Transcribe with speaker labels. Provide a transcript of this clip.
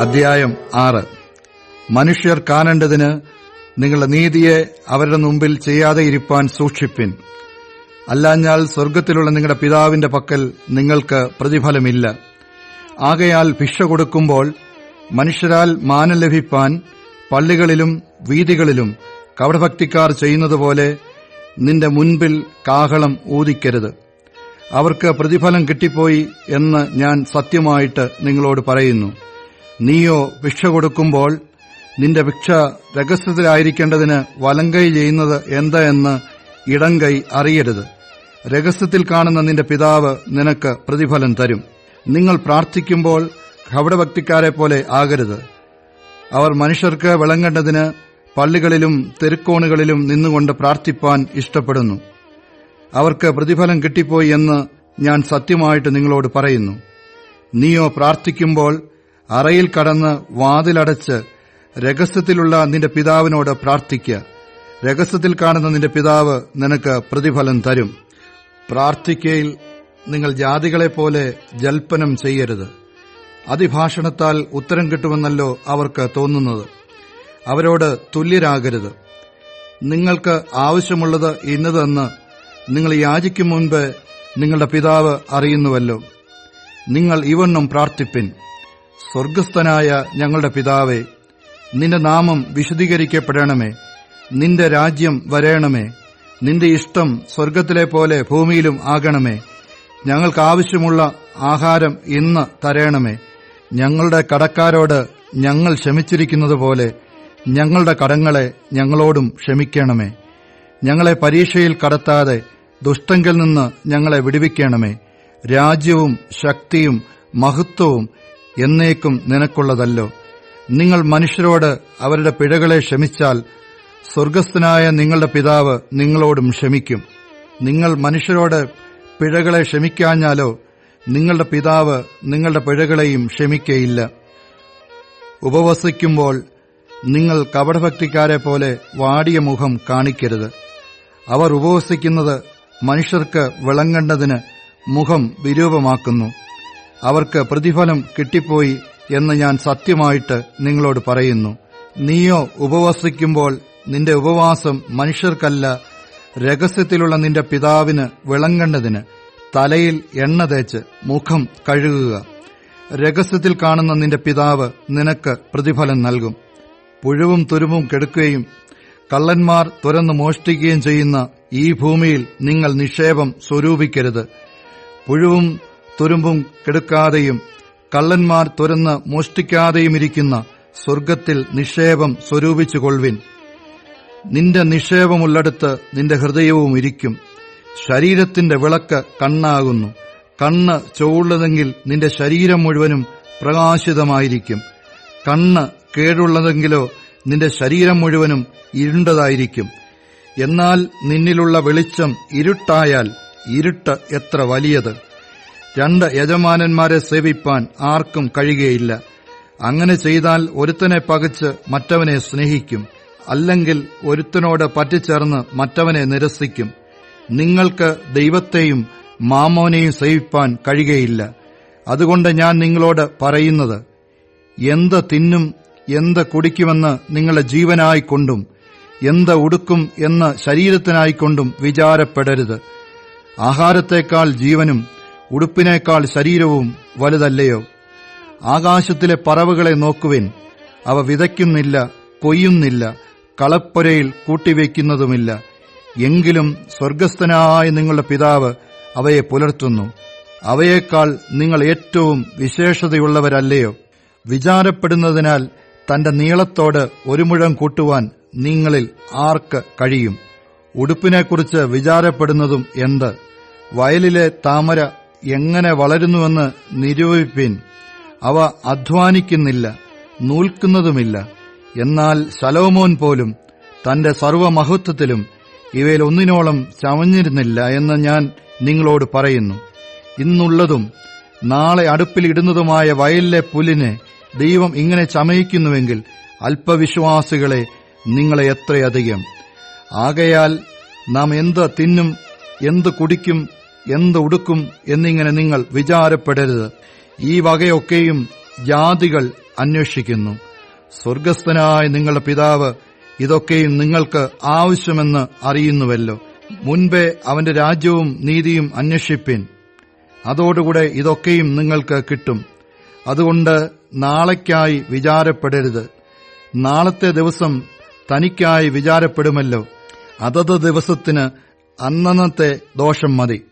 Speaker 1: അധ്യായം ആറ്. മനുഷ്യർ കാണേണ്ടതിന് നിങ്ങളുടെ നീതിയെ അവരുടെ മുമ്പിൽ ചെയ്യാതെ ഇരിപ്പാൻ സൂക്ഷിപ്പിൻ. അല്ലാഞ്ഞാൽ സ്വർഗത്തിലുള്ള നിങ്ങളുടെ പിതാവിന്റെ പക്കൽ നിങ്ങൾക്ക് പ്രതിഫലമില്ല. ആകയാൽ ഭിക്ഷ കൊടുക്കുമ്പോൾ മനുഷ്യരാൽ മാനം ലഭിപ്പാൻ പള്ളികളിലും വീതികളിലും കവടഭക്തിക്കാർ ചെയ്യുന്നതുപോലെ നിന്റെ മുൻപിൽ കാഹളം ഊതിക്കരുത്. അവർക്ക് പ്രതിഫലം കിട്ടിപ്പോയി എന്ന് ഞാൻ സത്യമായിട്ട് നിങ്ങളോട് പറയുന്നു. നീയോ ഭിക്ഷ കൊടുക്കുമ്പോൾ നിന്റെ ഭിക്ഷ രഹസ്യത്തിലായിരിക്കേണ്ടതിന് വലങ്കൈ ചെയ്യുന്നത് എന്താ എന്ന് ഇടങ്കൈ അറിയരുത്. രഹസ്യത്തിൽ കാണുന്ന നിന്റെ പിതാവ് നിനക്ക് പ്രതിഫലം തരും. നിങ്ങൾ പ്രാർത്ഥിക്കുമ്പോൾ ഭക്തിക്കാരെ പോലെ ആകരുത്. അവർ മനുഷ്യർക്ക് വിളങ്ങേണ്ടതിന് പള്ളികളിലും തെരുക്കോണുകളിലും നിന്നുകൊണ്ട് പ്രാർത്ഥിപ്പാൻ ഇഷ്ടപ്പെടുന്നു. അവർക്ക് പ്രതിഫലം കിട്ടിപ്പോയി എന്ന് ഞാൻ സത്യമായിട്ട് നിങ്ങളോട് പറയുന്നു. നീയോ പ്രാർത്ഥിക്കുമ്പോൾ അറയിൽ കടന്ന് വാതിലടച്ച് രഹസ്യത്തിലുള്ള നിന്റെ പിതാവിനോട് പ്രാർത്ഥിക്കുക രഹസ്യത്തിൽ കാണുന്ന നിന്റെ പിതാവ് നിനക്ക് പ്രതിഫലം തരും. പ്രാർത്ഥിക്കയിൽ നിങ്ങൾ ജാതികളെപ്പോലെ ജൽപ്പനം ചെയ്യരുത്. അതിഭാഷണത്താൽ ഉത്തരം കിട്ടുമെന്നല്ലോ അവർക്ക് തോന്നുന്നത്. അവരോട് തുല്യരാകരുത്. നിങ്ങൾക്ക് ആവശ്യമുള്ളത് ഇന്നതെന്ന് നിങ്ങൾ യാചിക്കും മുൻപ് നിങ്ങളുടെ പിതാവ് അറിയുന്നുവല്ലോ. നിങ്ങൾ ഇവണ്ണം പ്രാർത്ഥിപ്പിൻ. സ്വർഗസ്ഥനായ ഞങ്ങളുടെ പിതാവേ നിന്റെ നാമം വിശദീകരിക്കപ്പെടണമേ നിന്റെ രാജ്യം വരയണമേ നിന്റെ ഇഷ്ടം സ്വർഗത്തിലെ പോലെ ഭൂമിയിലും ആകണമേ. ഞങ്ങൾക്ക് ആവശ്യമുള്ള ആഹാരം ഇന്ന് തരയണമേ ഞങ്ങളുടെ കടക്കാരോട് ഞങ്ങൾ ക്ഷമിച്ചിരിക്കുന്നതുപോലെ ഞങ്ങളുടെ കടങ്ങളെ ഞങ്ങളോടും ക്ഷമിക്കണമേ. ഞങ്ങളെ പരീക്ഷയിൽ കടത്താതെ ദുഷ്ടങ്കിൽ നിന്ന് ഞങ്ങളെ വിടുവിക്കണമേ. രാജ്യവും ശക്തിയും മഹത്വവും എന്നേക്കും നിനക്കുള്ളതല്ലോ. നിങ്ങൾ മനുഷ്യരോട് അവരുടെ പിഴകളെ ക്ഷമിച്ചാൽ സ്വർഗസ്ഥനായ നിങ്ങളുടെ പിതാവ് നിങ്ങളോടും ക്ഷമിക്കും. നിങ്ങൾ മനുഷ്യരോട് പിഴകളെ ക്ഷമിക്കാഞ്ഞാലോ നിങ്ങളുടെ പിതാവ് നിങ്ങളുടെ പിഴകളെയും ക്ഷമിക്കയില്ല. ഉപവസിക്കുമ്പോൾ നിങ്ങൾ കപടഭക്തിക്കാരെ പോലെ വാടിയ മുഖം കാണിക്കരുത്. അവർ ഉപവസിക്കുന്നത് മനുഷ്യർക്ക് വിളങ്ങേണ്ടതിന് മുഖം വിരൂപമാക്കുന്നു. അവർക്ക് പ്രതിഫലം കിട്ടിപ്പോയി എന്ന് ഞാൻ സത്യമായിട്ട് നിങ്ങളോട് പറയുന്നു. നീയോ ഉപവസിക്കുമ്പോൾ നിന്റെ ഉപവാസം മനുഷ്യർക്കല്ല രഹസ്യത്തിലുള്ള നിന്റെ പിതാവിന് വിളങ്ങേണ്ടതിന് തലയിൽ എണ്ണ തേച്ച് മുഖം കഴുകുക. രഹസ്യത്തിൽ കാണുന്ന നിന്റെ പിതാവ് നിനക്ക് പ്രതിഫലം നൽകും. പുഴുവും തുരുമ്പും കെടുക്കുകയും കള്ളന്മാർ തുരന്ന് മോഷ്ടിക്കുകയും ചെയ്യുന്ന ഈ ഭൂമിയിൽ നിങ്ങൾ നിക്ഷേപം സ്വരൂപിക്കരുത്. പുഴുവും തുരുമ്പും കെടുക്കാതെയും കള്ളന്മാർ തുരന്ന് മോഷ്ടിക്കാതെയും ഇരിക്കുന്ന സ്വർഗത്തിൽ നിക്ഷേപം സ്വരൂപിച്ചുകൊള്ളുവിൻ. നിന്റെ നിക്ഷേപമുള്ളടുത്ത് നിന്റെ ഹൃദയവും ഇരിക്കും. ശരീരത്തിന്റെ വിളക്ക് കണ്ണാകുന്നു. കണ്ണ് ചുവള്ളതെങ്കിൽ നിന്റെ ശരീരം മുഴുവനും പ്രകാശിതമായിരിക്കും. കണ്ണ് കേടുള്ളതെങ്കിലോ നിന്റെ ശരീരം മുഴുവനും ഇരുണ്ടതായിരിക്കും. എന്നാൽ നിന്നിലുള്ള വെളിച്ചം ഇരുട്ടായാൽ ഇരുട്ട് എത്ര വലിയത്? രണ്ട് യജമാനന്മാരെ സേവിപ്പാൻ ആർക്കും കഴിയുകയില്ല. അങ്ങനെ ചെയ്താൽ ഒരുത്തനെ പകച്ച് മറ്റവനെ സ്നേഹിക്കും. അല്ലെങ്കിൽ ഒരുത്തനോട് പറ്റിച്ചേർന്ന് മറ്റവനെ നിരസിക്കും. നിങ്ങൾക്ക് ദൈവത്തെയും മാമോനെയും സേവിപ്പാൻ കഴിയുകയില്ല. അതുകൊണ്ട് ഞാൻ നിങ്ങളോട് പറയുന്നത് എന്ത് തിന്നും എന്ത് കുടിക്കുമെന്ന് നിങ്ങളുടെ ജീവനായിക്കൊണ്ടും എന്ത് ഉടുക്കും എന്ന് ശരീരത്തിനായിക്കൊണ്ടും വിചാരപ്പെടരുത്. ആഹാരത്തേക്കാൾ ജീവനും ഉടുപ്പിനേക്കാൾ ശരീരവും വലുതല്ലയോ? ആകാശത്തിലെ പറവുകളെ നോക്കുവിൻ. അവ വിതയ്ക്കുന്നില്ല കൊയ്യുന്നില്ല കളപ്പുരയിൽ കൂട്ടിവെക്കുന്നതുമില്ല എങ്കിലും സ്വർഗസ്ഥനായ നിങ്ങളുടെ പിതാവ് അവയെ പുലർത്തുന്നു. അവയേക്കാൾ നിങ്ങൾ ഏറ്റവും വിശേഷതയുള്ളവരല്ലയോ? വിചാരപ്പെടുന്നതിനാൽ തന്റെ നീളത്തോട് ഒരു മുഴം കൂട്ടുവാൻ നിങ്ങളിൽ ആർക്ക് കഴിയും? ഉടുപ്പിനെക്കുറിച്ച് വിചാരപ്പെടുന്നതും എന്ത്? വയലിലെ താമര എങ്ങനെ വളരുന്നുവെന്ന് നിരൂപിപ്പിൻ. അവ അധ്വാനിക്കുന്നില്ല നൂൽക്കുന്നതുമില്ല. എന്നാൽ സലോമോൻ പോലും തന്റെ സർവമഹത്വത്തിലും ഇവയിൽ ഒന്നിനോളം ചമഞ്ഞിരുന്നില്ല എന്ന് ഞാൻ നിങ്ങളോട് പറയുന്നു. ഇന്നുള്ളതും നാളെ അടുപ്പിലിടുന്നതുമായ വയലിലെ പുലിനെ ദൈവം ഇങ്ങനെ ചമയിക്കുന്നുവെങ്കിൽ അല്പവിശ്വാസികളെ നിങ്ങളെ എത്രയധികം? ആകയാൽ നാം എന്ത് തിന്നും എന്ത് കുടിക്കും എന്ത് ഉടുക്കും എന്നിങ്ങനെ നിങ്ങൾ വിചാരപ്പെടരുത്. ഈ വകയൊക്കെയും ജാതികൾ അന്വേഷിക്കുന്നു. സ്വർഗസ്ഥനായ നിങ്ങളുടെ പിതാവ് ഇതൊക്കെയും നിങ്ങൾക്ക് ആവശ്യമെന്ന് അറിയുന്നുവല്ലോ. മുൻപേ അവന്റെ രാജ്യവും നീതിയും അന്വേഷിപ്പിൻ. അതോടുകൂടെ ഇതൊക്കെയും നിങ്ങൾക്ക് കിട്ടും. അതുകൊണ്ട് നാളേക്കായി വിചാരപ്പെടരുത്. നാളത്തെ ദിവസം തനിക്കായി വിചാരപ്പെടുമല്ലോ. അതത് ദിവസത്തിന് അന്നന്നത്തെ ദോഷം മതി.